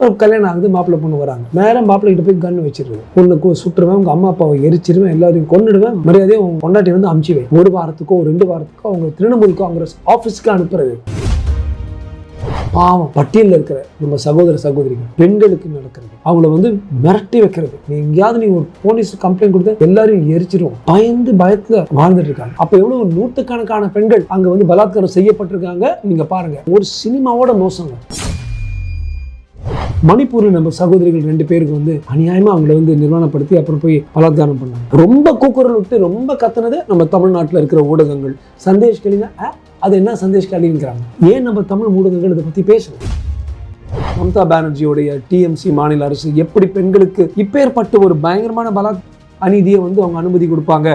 கல்யாணம் ஆகுது மாப்பிள்ளை பொண்ணு வராங்க. நேரம் மாப்பிள்ளை கிட்ட போய் கன்று வச்சிருவேன். பொண்ணுக்கு சுற்றுவேன் உங்க அம்மா அப்பாவை எரிச்சிருவேன் எல்லாரையும் கொன்னுடுவேன் மரியாதையை உங்க பொண்டாட்டி வந்து அமுச்சிவேன் ஒரு வாரத்துக்கோ ரெண்டு வாரத்துக்கோ அவங்க திரிணாமுல் காங்கிரஸ் ஆஃபீஸ்க்கு அனுப்புறது. பாவம் பட்டியலில் இருக்கிற நம்ம சகோதர சகோதரிகள் பெண்களுக்கு நடக்கிறது. அவங்கள வந்து மிரட்டி வைக்கிறது. நீ எங்கேயாவது நீ ஒரு போலீஸ் கம்ப்ளைண்ட் கொடுத்தா எல்லாரும் எரிச்சிருவோம். பயந்து பயத்துல வாழ்ந்துட்டு இருக்காங்க. அப்ப எவ்வளவு நூற்றுக்கணக்கான பெண்கள் அங்க வந்து பலாத்காரம் செய்யப்பட்டிருக்காங்க நீங்க பாருங்க. ஒரு சினிமாவோட மோசங்க. மணிப்பூரில் நம்ம சகோதரிகள் ரெண்டு பேருக்கு வந்து அநியாயமாக அவங்கள வந்து நிர்வாணப்படுத்தி அப்புறம் போய் பலாத்காரம் பண்ணாங்க. ரொம்ப கூக்குரல் விட்டு ரொம்ப கத்துனது நம்ம தமிழ்நாட்டில் இருக்கிற ஊடகங்கள். சந்தேஷ் கலினா அது என்ன சந்தேஷ் கலிங்கிறாங்க ஏன் நம்ம தமிழ் ஊடகங்கள் இதை பற்றி பேசணும் மம்தா பானர்ஜியோடைய டிஎம்சி மாநில அரசு எப்படி பெண்களுக்கு இப்பேற்பட்ட ஒரு பயங்கரமான பலா அநீதியை வந்து அவங்க அனுமதி கொடுப்பாங்க?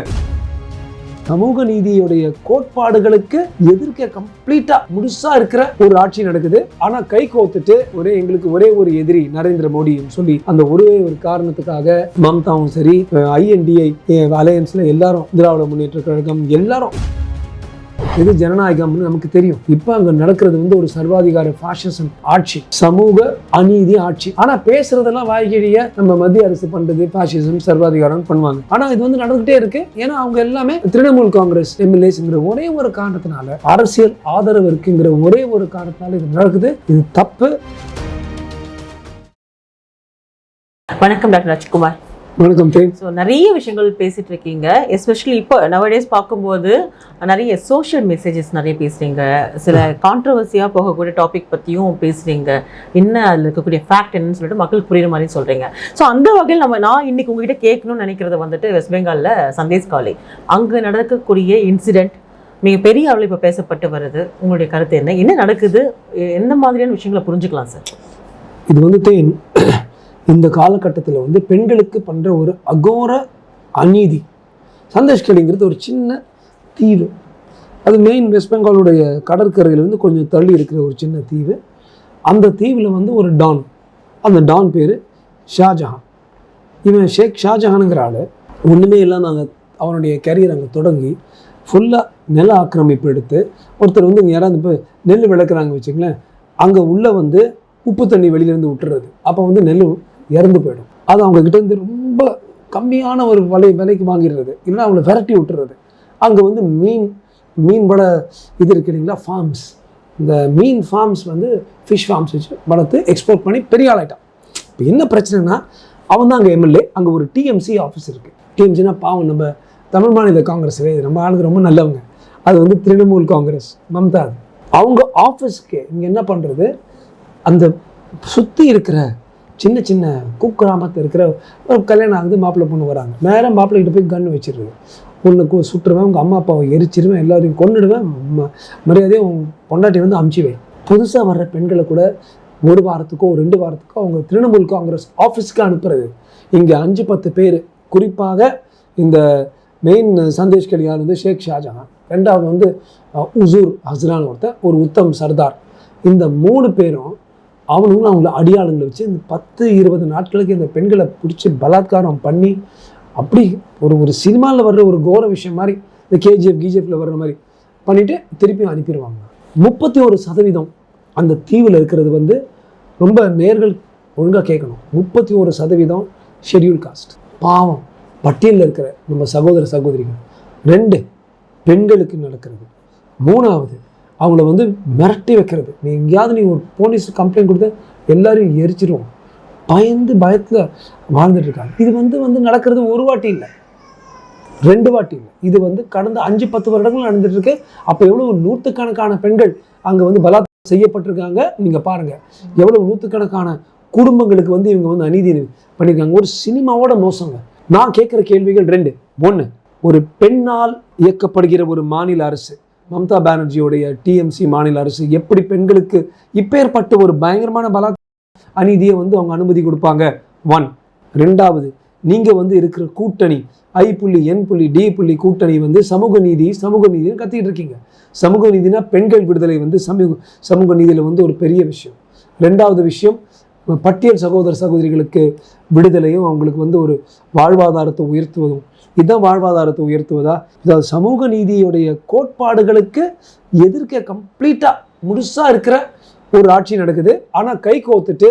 சமூக நீதியுடைய கோட்பாடுகளுக்கு எதிர்க்க கம்ப்ளீட்டா முழுசா இருக்கிற ஒரு ஆட்சி நடக்குது. ஆனா கை கோத்துட்டு ஒரே எங்களுக்கு ஒரே ஒரு எதிரி நரேந்திர மோடின்னு சொல்லி அந்த ஒரே ஒரு காரணத்துக்காக மம்தாவும் சரி ஐஎன்டிஐ அலையன்ஸ்ல எல்லாரும் திராவிட முன்னேற்ற கழகம் எல்லாரும் இது ஜனநாயகம்னு நமக்கு தெரியும். இப்போ அங்க நடக்கிறது வந்து ஒரு சர்வாதிகார ஃபாஷிசம் ஆட்சி சமூக அநீதி ஆட்சி. ஆனா பேசுறதெல்லாம் வாய்கிழிய நம்ம மத்திய அரசு பண்றது ஃபாஷிசம் சர்வாதிகாரம் பண்ணுவாங்க. ஆனா இது வந்து நடந்துகிட்டே இருக்கு. ஏன்னா அவங்க எல்லாமே திரிணாமுல் காங்கிரஸ் எம்எல்ஏஸ்ங்கிற ஒரே ஒரு காரணத்தினால அரசியல் ஆதரவு இருக்குங்கிற ஒரே ஒரு காரணத்தினால இது நடக்குது. இது தப்பு. வணக்கம் டாக்டர் ராஜ்குமார் வணக்கம் ஸோ நிறைய விஷயங்கள் பேசிட்டு இருக்கீங்க எஸ்பெஷலி இப்போ நவடேஸ் பார்க்கும்போது நிறைய சோஷியல் மெசேஜஸ் நிறைய பேசுறீங்க. சில கான்ட்ரவர்சியாக போகக்கூடிய டாபிக் பற்றியும் பேசுறீங்க. என்ன அதில் இருக்கக்கூடிய ஃபேக்ட் என்னன்னு சொல்லிட்டு மக்களுக்கு புரியுற மாதிரி சொல்றீங்க. ஸோ அந்த வகையில் நம்ம நான் இன்னைக்கு உங்ககிட்ட கேட்கணும்னு நினைக்கிறது வந்துட்டு வெஸ்ட் பெங்காலில் சந்தேஷ் காலை அங்கே நடக்கக்கூடிய இன்சிடென்ட் மிகப்பெரிய அளவில் இப்போ பேசப்பட்டு வருது. உங்களுடைய கருத்து என்ன? என்ன நடக்குது? எந்த மாதிரியான விஷயங்களை புரிஞ்சுக்கலாம் சார் இது வந்து தேன். இந்த காலகட்டத்தில் வந்து பெண்களுக்கு பண்ணுற ஒரு அகோர அநீதி. சந்தேஷ்கலிங்கிறது ஒரு சின்ன தீவு. அது மெயின் வெஸ்ட் பெங்காலுடைய கடற்கரையிலேருந்து கொஞ்சம் தள்ளி இருக்கிற ஒரு சின்ன தீவு. அந்த தீவில் வந்து ஒரு டான் அந்த டான் பேர் ஷாஜஹான். இவன் ஷேக் ஷாஜஹானுங்கிற ஆள். ஒன்றுமே இல்லாமல் அங்கே அவனுடைய கரியர் அங்கே தொடங்கி ஃபுல்லாக நில ஆக்கிரமிப்பு எடுத்து ஒருத்தர் வந்து இங்கே யாராவது இப்போ நெல் விளக்குறாங்க வச்சுங்களேன் அங்கே உள்ளே வந்து உப்பு தண்ணி வெளியிலேருந்து விட்டுறது. அப்போ வந்து நெல் இறந்து போயிடும். அது அவங்க இருந்து ரொம்ப கம்மியான ஒரு விலை விலைக்கு வாங்கிடுறது. இல்லைன்னா அவங்கள விரட்டி விட்டுறது. அங்கே வந்து மீன் மீன் வள இது இருக்கு இல்லைங்களா ஃபார்ம்ஸ் இந்த மீன் ஃபார்ம்ஸ் வந்து ஃபிஷ் ஃபார்ம்ஸ் வச்சு வளர்த்து எக்ஸ்போர்ட் பண்ணி பெரிய ஆளாயிட்டான். இப்போ என்ன பிரச்சனைனா அவன் தான் அங்கே எம்எல்ஏ அங்கே ஒரு டிஎம்சி ஆஃபீஸ் இருக்குது டிஎம்சினா பாவம் நம்ம தமிழ் மாநில காங்கிரஸ் நம்ம ஆளுங்க ரொம்ப நல்லவங்க. அது வந்து திரிணாமுல் காங்கிரஸ் மம்தா. அவங்க ஆஃபீஸ்க்கு இங்கே என்ன பண்ணுறது அந்த சுற்றி இருக்கிற சின்ன சின்ன குக்கிராமத்தில் இருக்கிற ஒரு கல்யாணம் ஆகுது மாப்பிள்ளை பொண்ணு வராங்க. நேரம் மாப்பிள்ளை கிட்ட போய் கன்று வச்சிருவேன். உன்னுக்கு சுட்டுருவேன் உங்கள் அம்மா அப்பாவை எரிச்சிருவேன் எல்லாரையும் கொண்டுடுவேன் ம- மரியாதையை உன் பொண்டாட்டி வந்து அமுச்சிவேன் புதுசாக வர்ற பெண்களை கூட ஒரு வாரத்துக்கோ ஒரு ரெண்டு வாரத்துக்கோ அவங்க திரிணாமுல் காங்கிரஸ் ஆஃபீஸ்க்கு அனுப்புறது. இங்கே அஞ்சு பத்து பேர். குறிப்பாக இந்த மெயின் சந்தேஷ் கலியார் வந்து ஷேக் ஷாஜஹான். ரெண்டாவது வந்து உசூர் ஹஸ்ரான் ஒருத்தர் ஒரு உத்தம் சர்தார். இந்த மூணு பேரும் அவனுங்களும் அவங்கள அடியாளங்களை வச்சு இந்த பத்து இருபது நாட்களுக்கு இந்த பெண்களை பிடிச்சி பலாத்காரம் பண்ணி அப்படி ஒரு ஒரு சினிமாவில் வர்ற ஒரு கோர விஷயம் மாதிரி இந்த கேஜிஎஃப் கிஜிஎஃப்ல வர்ற மாதிரி பண்ணிவிட்டு திருப்பியும் அனுப்பிடுவாங்க. முப்பத்தி ஒரு சதவீதம் அந்த தீவில் இருக்கிறது வந்து ரொம்ப நேர்கள் ஒழுங்காக கேட்கணும். முப்பத்தி ஒரு சதவீதம் ஷெட்யூல் காஸ்ட் பாவம் பட்டியலில் இருக்கிற நம்ம சகோதர சகோதரிகள். ரெண்டு பெண்களுக்கு நடக்கிறது. மூணாவது அவங்கள வந்து மிரட்டி வைக்கிறது. நீ எங்கேயாவது நீ ஒரு போலீஸ் கம்ப்ளைண்ட் கொடுத்த எல்லாரையும் எரிச்சிருவோம். பயந்து பயத்தில் வாழ்ந்துட்டு இருக்காங்க. இது வந்து வந்து நடக்கிறது ஒரு வாட்டி இல்லை. ரெண்டு வாட்டி இல்லை. இது வந்து கடந்த அஞ்சு பத்து வருடங்கள் நடந்துட்டுருக்கு அப்போ எவ்வளோ நூற்றுக்கணக்கான பெண்கள் அங்கே வந்து பலாத்காரம் செய்யப்பட்டிருக்காங்க நீங்கள் பாருங்கள் எவ்வளோ நூற்றுக்கணக்கான குடும்பங்களுக்கு வந்து இவங்க வந்து அநீதி பண்ணியிருக்காங்க ஒரு சினிமாவோட மோசங்க. நான் கேட்குற கேள்விகள் ரெண்டு. ஒன்று ஒரு பெண்ணால் இயக்கப்படுகிற ஒரு மாநில அரசு. மம்தா பானர்ஜியோடைய டிஎம்சி மாநில அரசு எப்படி பெண்களுக்கு இப்பேற்பட்ட ஒரு பயங்கரமான பலா அநீதியை வந்து அவங்க அனுமதி கொடுப்பாங்க? ஒன் ரெண்டாவது நீங்கள் வந்து இருக்கிற கூட்டணி ஐ புள்ளி என் புள்ளி டி புள்ளி கூட்டணி வந்து சமூக நீதி சமூக நீதினு கத்திட்டு இருக்கீங்க. சமூக நீதினா பெண்கள் விடுதலை வந்து சமூக சமூக நீதியில் வந்து ஒரு பெரிய விஷயம். ரெண்டாவது விஷயம் பட்டியல் சகோதர சகோதரிகளுக்கு விடுதலையும் அவங்களுக்கு வந்து ஒரு வாழ்வாதாரத்தை உயர்த்துவதும். இதுதான் வாழ்வாதாரத்தை உயர்த்துவதா? இதாவது சமூக நீதியுடைய கோட்பாடுகளுக்கு எதிர்க்க கம்ப்ளீட்டாக முழுசாக இருக்கிற ஒரு ஆட்சி நடக்குது. ஆனால் கை கோத்துட்டு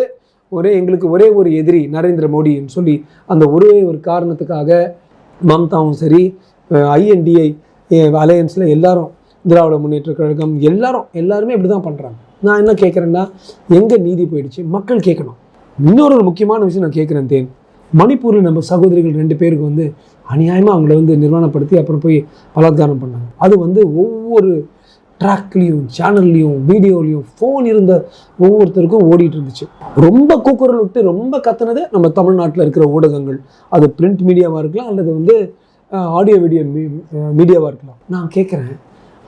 ஒரே எங்களுக்கு ஒரே ஒரு எதிரி நரேந்திர மோடின்னு சொல்லி அந்த ஒரே ஒரு காரணத்துக்காக மம்தாவும் சரி ஐஎன்டிஐ அலையன்ஸில் எல்லாரும் திராவிட முன்னேற்ற கழகம் எல்லாரும் எல்லாருமே இப்படி தான் பண்ணுறாங்க நான் என்ன கேட்குறேன்னா எங்கே நீதி போயிடுச்சு? மக்கள் கேட்கணும். இன்னொரு ஒரு முக்கியமான விஷயம் நான் கேட்குறேன் தேன். மணிப்பூரில் நம்ம சகோதரிகள் ரெண்டு பேருக்கு வந்து அநியாயமாக அவங்கள வந்து நிர்வாணப்படுத்தி அப்புறம் போய் பலாத்காரம் பண்ணாங்க. அது வந்து ஒவ்வொரு ட்ராக்லேயும் சேனல்லையும் வீடியோலையும் ஃபோன் இருந்த ஒவ்வொருத்தருக்கும் ஓடிட்டு இருந்துச்சு. ரொம்ப கூக்குரல் விட்டு ரொம்ப கத்துனது நம்ம தமிழ்நாட்டில் இருக்கிற ஊடகங்கள். அது பிரிண்ட் மீடியாவாக இருக்கலாம் அல்லது வந்து ஆடியோ வீடியோ மீடியாவாக இருக்கலாம். நான் கேட்குறேன்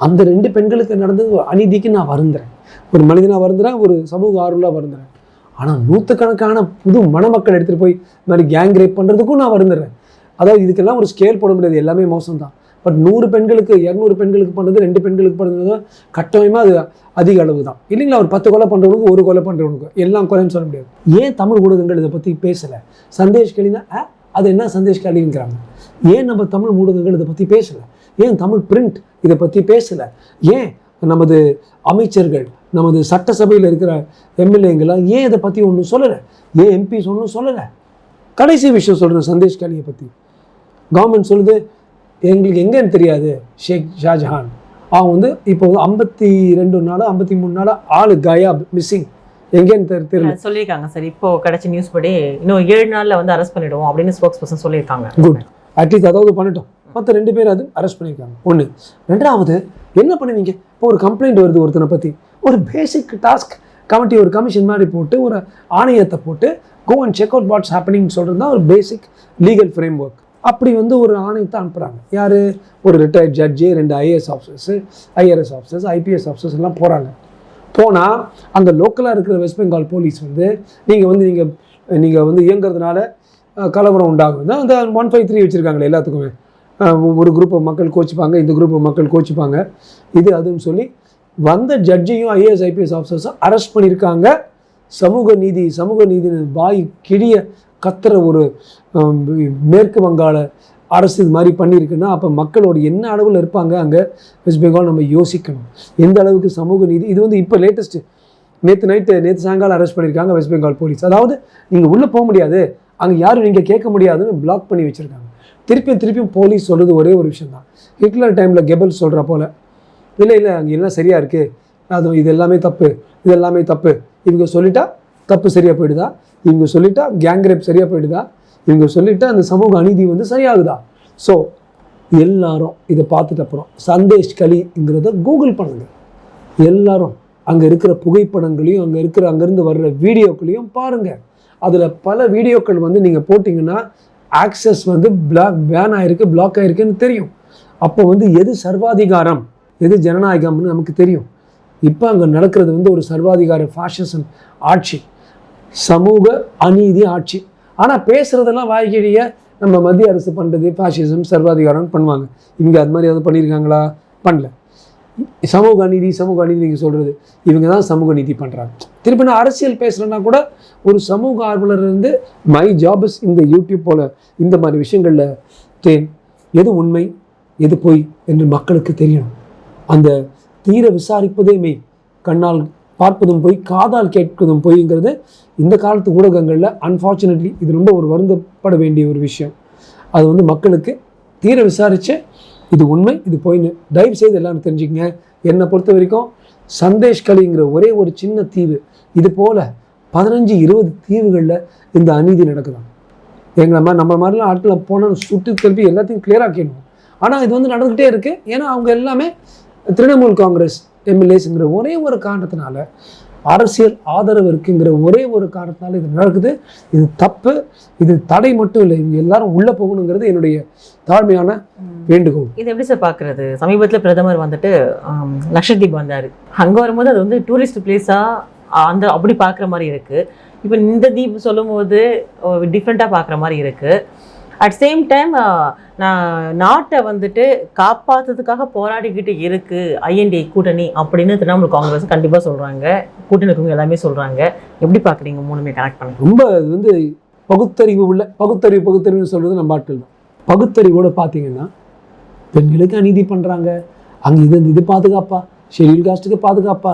அந்த ரெண்டு பெண்களுக்கு நடந்தது அநீதிக்கு நான் வருந்துறேன். ஒரு மனிதனாக வருந்துறேன் ஒரு சமூக ஆர்வலாக வருந்துறேன். ஆனால் நூற்றுக்கணக்கான புது மணமக்கள் எடுத்துகிட்டு போய் இந்த மாதிரி கேங் ரேப் பண்ணுறதுக்கும் நான் வருந்துடுறேன் அதாவது இதுக்கெல்லாம் ஒரு ஸ்கேல் போட முடியாது. எல்லாமே மோசம் தான். பட் நூறு பெண்களுக்கு இரநூறு பெண்களுக்கு பண்ணுறது ரெண்டு பெண்களுக்கு பண்ணுறது கட்டாயமாக அது அதிக அளவு தான். இல்லைங்களா? ஒரு பத்து கொலை பண்ணுறவனுக்கு ஒரு கொலை பண்ணுறவனுக்கு எல்லாம் கொலைன்னு சொல்ல முடியாது. ஏன் தமிழ் ஊடகங்கள் இதை பற்றி பேசலை? சந்தேஷ் கேளினா அது என்ன சந்தேஷ் கேளிங்கிறாங்க ஏன் நம்ம தமிழ் ஊடகங்கள் இதை பற்றி பேசலை? ஏன் தமிழ் பிரிண்ட் இதை பற்றி பேசலை? ஏன் நமது அமைச்சர்கள் நமது சட்டசபையில் இருக்கிற எம்எல்ஏங்களாம் ஏன் இதை பற்றி ஒன்றும் சொல்லலை? ஏன் எம்பிஸ் ஒன்றும் சொல்லலை? கடைசி விஷயம் சொல்கிறேன் சந்தேஷ் காலியை பற்றி கவர்மெண்ட் சொல்லுது எங்களுக்கு எங்கேன்னு தெரியாது ஷேக் ஷாஜஹான். அவன் வந்து இப்போ வந்து ஐம்பத்தி ரெண்டு நாள் ஐம்பத்தி மூணு நாள் ஆளு காயா மிஸ்ஸிங் எங்கேன்னு தெரி தெரியல. சொல்லியிருக்காங்க சார். இப்போ கிடைச்ச நியூஸ் படி இன்னும் ஏழு நாள்ல வந்து அரெஸ்ட் பண்ணிடுவோம் அப்படின்னு ஸ்போக்ஸ் பர்சன் சொல்லியிருக்காங்க குட் அட்லீஸ்ட் அதாவது பண்ணிட்டோம். மற்ற ரெண்டு பேர் அது அரெஸ்ட் பண்ணியிருக்காங்க. ஒன்று ரெண்டாவது என்ன பண்ணுவீங்க? இப்போ ஒரு கம்ப்ளைண்ட் வருது ஒருத்தனை பற்றி ஒரு பேசிக் டாஸ்க் கமிட்டி ஒரு கமிஷன் மாதிரி போட்டு ஒரு ஆணையத்தை போட்டு go and check out what's ஹேப்பனிங்னு சொல்கிறது தான் ஒரு பேசிக் லீகல் ஃப்ரேம் ஒர்க் அப்படி வந்து ஒரு ஆணையத்தை அனுப்புகிறாங்க யார்? ஒரு ரிட்டையர்ட் ஜட்ஜு ரெண்டு IAS officers IRS officers IPS officers எல்லாம் போகிறாங்க போனால் அந்த லோக்கலாக இருக்கிற வெஸ்ட் பெங்கால் போலீஸ் வந்து நீங்கள் வந்து நீங்கள் நீங்கள் வந்து இயங்குறதுனால கலவரம் உண்டாகும் தான் அந்த ஒன் ஃபைவ் த்ரீ வச்சுருக்காங்களே எல்லாத்துக்குமே. ஒரு குரூப் மக்கள் கோச்சிப்பாங்க இந்த குரூப் மக்கள் கோச்சிப்பாங்க. இது அதுன்னு சொல்லி வந்த ஜட்ஜையும் ஐஏஎஸ் ஐபிஎஸ் ஆஃபீஸர்ஸும் அரெஸ்ட் பண்ணியிருக்காங்க. சமூக நீதி சமூக நீதி வாய் கிழிய கத்துற ஒரு மேற்கு வங்காள அரசு இது மாதிரி பண்ணியிருக்குன்னா அப்போ மக்களோட என்ன அளவில் இருப்பாங்க அங்கே? வெஸ்ட் பெங்கால் நம்ம யோசிக்கணும். எந்த அளவுக்கு சமூக நீதி இது வந்து இப்போ லேட்டஸ்ட்டு நேற்று நைட்டு நேற்று சாயங்காலம் அரெஸ்ட் பண்ணியிருக்காங்க வெஸ்ட் பெங்கால் போலீஸ் அதாவது நீங்கள் உள்ளே போக முடியாது. அங்கே யாரும் நீங்கள் கேட்க முடியாதுன்னு பிளாக் பண்ணி வச்சுருக்காங்க. திருப்பியும் திருப்பியும் போலீஸ் சொல்கிறது ஒரே ஒரு விஷயம் தான் ஹிட்லர் டைமில் கெபல் சொல்கிற போல் இல்லை இல்லை அங்கே எல்லாம் சரியாக இருக்குது அது இது எல்லாமே தப்பு. இது எல்லாமே தப்பு. இவங்க சொல்லிட்டா தப்பு சரியாக போயிடுதா? இவங்க சொல்லிட்டா கேங் ரேப் சரியாக போயிடுதா? இவங்க சொல்லிட்டா அந்த சமூக அநீதி வந்து சரியாகுதா? ஸோ எல்லாரும் இதை பார்த்துட்டு அப்புறம் சந்தேஷ் கலிங்கிறத கூகுள் பண்ணுங்க. எல்லாரும் அங்கே இருக்கிற புகைப்படங்களையும் அங்கே இருக்கிற அங்கேருந்து வர்ற வீடியோக்களையும் பாருங்கள் அதில் பல வீடியோக்கள் வந்து நீங்கள் போட்டிங்கன்னா ஆக்சஸ் வந்து பிளாக் பேன் ஆகிருக்கு பிளாக் ஆகிருக்குன்னு தெரியும். அப்போ வந்து எது சர்வாதிகாரம் எது ஜனநாயகம்னு நமக்கு தெரியும். இப்போ அங்கே நடக்கிறது வந்து ஒரு சர்வாதிகார ஃபாஷிசம் ஆட்சி. சமூக அநீதி ஆட்சி. ஆனால் பேசுகிறதெல்லாம் வாய்க்கிழிய நம்ம மத்திய அரசு பண்ணுறது ஃபேஷிசம் சர்வாதிகாரம் பண்ணுவாங்க. இவங்க அது மாதிரி எதுவும் பண்ணியிருக்காங்களா பண்ணல. சமூக அநீதி சமூக அநீதி நீங்கள் சொல்கிறது இவங்க தான் சமூக நீதி பண்ணுறாங்க திருப்பி நான் அரசியல் பேசுகிறேன்னா கூட ஒரு சமூக ஆர்வலர் இருந்து மை ஜாபஸ் இந்த யூடியூப் போல் இந்த மாதிரி விஷயங்களில் தேன். எது உண்மை எது பொய் என்று மக்களுக்கு தெரியணும். அந்த தீர விசாரிப்பதே மெய் கண்ணால் பார்ப்பதும் பொய் காதால் கேட்பதும் பொய்ங்கிறது இந்த காலத்து ஊடகங்களில் அன்ஃபார்ச்சுனேட்லி இது ரொம்ப ஒரு வருந்தப்பட வேண்டிய ஒரு விஷயம். அது வந்து மக்களுக்கு தீர விசாரித்து இது உண்மை இது பொய்ன்னு தயவு செய்து எல்லாரும் தெரிஞ்சுக்கங்க. என்னை பொறுத்த வரைக்கும் சந்தேஷ் கலிங்கிற ஒரே ஒரு சின்ன தீவு இது போல பதினஞ்சு இருபது தீவுகளில் இந்த அநீதி நடக்குதாம் எங்களை மாதிரி நம்ம மாதிரிலாம் ஆட்களை போனால் சுட்டு திருப்பி எல்லாத்தையும் ஆக்கிடணும். ஆனால் இது வந்து நடந்துக்கிட்டே இருக்குது ஏன்னா அவங்க எல்லாமே திரிணாமுல் காங்கிரஸ் எம்எல்ஏஸுங்கிற ஒரே ஒரு காரணத்தினால அரசியல் ஆதரவு இருக்குங்கிற ஒரே ஒரு காரணத்தினால இது நடக்குது. இது தப்பு. இது தடை மட்டும் இல்லை. இவங்க எல்லாரும் உள்ளே போகணுங்கிறது என்னுடைய தாழ்மையான வேண்டுகோள். இது எப்படி சார் பார்க்குறது? சமீபத்தில் பிரதமர் வந்துட்டு லக்ஷதீப் வந்தார். அங்கே வரும்போது அது வந்து டூரிஸ்ட் பிளேஸாக அந்த அப்படி பார்க்குற மாதிரி இருக்குது இப்போ இந்த தீப் சொல்லும்போது டிஃப்ரெண்ட்டாக பார்க்குற மாதிரி இருக்குது அட் சேம் டைம் நான் நாட்டை வந்துட்டு காப்பாற்றுறதுக்காக போராடிக்கிட்டு இருக்குது ஐஎன்டிஐ கூட்டணி அப்படின்னு திரிணாமுல் காங்கிரஸ் கண்டிப்பாக சொல்கிறாங்க கூட்டணி இருக்கவங்க எல்லாமே சொல்கிறாங்க எப்படி பார்க்குறீங்க மூணுமே கனெக்ட் பண்ண? ரொம்ப இது வந்து பகுத்தறிவு உள்ள பகுத்தறிவு பகுத்தறிவுன்னு சொல்கிறது நம்ம ஆட்கள் தான். பகுத்தறிவோட பார்த்தீங்கன்னா பெண்களுக்கு அநீதி பண்ணுறாங்க அங்கே இது இது பாதுகாப்பா? ஷெடியூல் காஸ்ட்டுக்கு பாதுகாப்பா?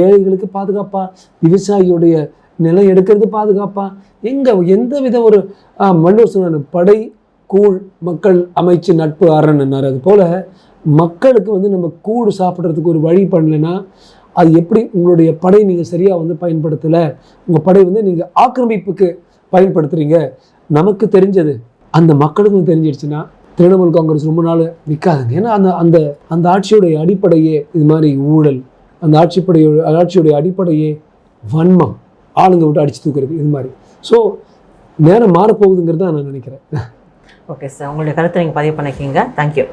ஏழைகளுக்கு பாதுகாப்பா? விவசாயியுடைய நிலம் எடுக்கிறது பாதுகாப்பா? எங்கே எந்த வித ஒரு ஆஹ், வள்ளுவர் படை கூழ் மக்கள் அமைச்சு நட்பு அறன்னாரு அது போல் மக்களுக்கு வந்து நம்ம கூழ் சாப்பிட்றதுக்கு ஒரு வழி பண்ணலைன்னா அது எப்படி உங்களுடைய படை நீங்கள் சரியாக வந்து பயன்படுத்தலை? உங்கள் படை வந்து நீங்கள் ஆக்கிரமிப்புக்கு பயன்படுத்துகிறீங்க நமக்கு தெரிஞ்சது. அந்த மக்களுக்கும் தெரிஞ்சிடுச்சுன்னா திரிணாமுல் காங்கிரஸ் ரொம்ப நாள் நிற்காதுங்க ஏன்னா அந்த அந்த அந்த ஆட்சியுடைய அடிப்படையே இது மாதிரி ஊழல் அந்த ஆட்சிப்படையோட ஆட்சியுடைய அடிப்படையே வன்மம் ஆளுங்க விட்டு அடித்து தூக்குறது இது மாதிரி. ஸோ நேரம் மாறப்போகுதுங்கிறது தான் நான் நினைக்கிறேன். ஓகே சார் உங்களுடைய கருத்தை நீங்கள் பதிவு பண்ணிக்கிங்க. தேங்க்யூ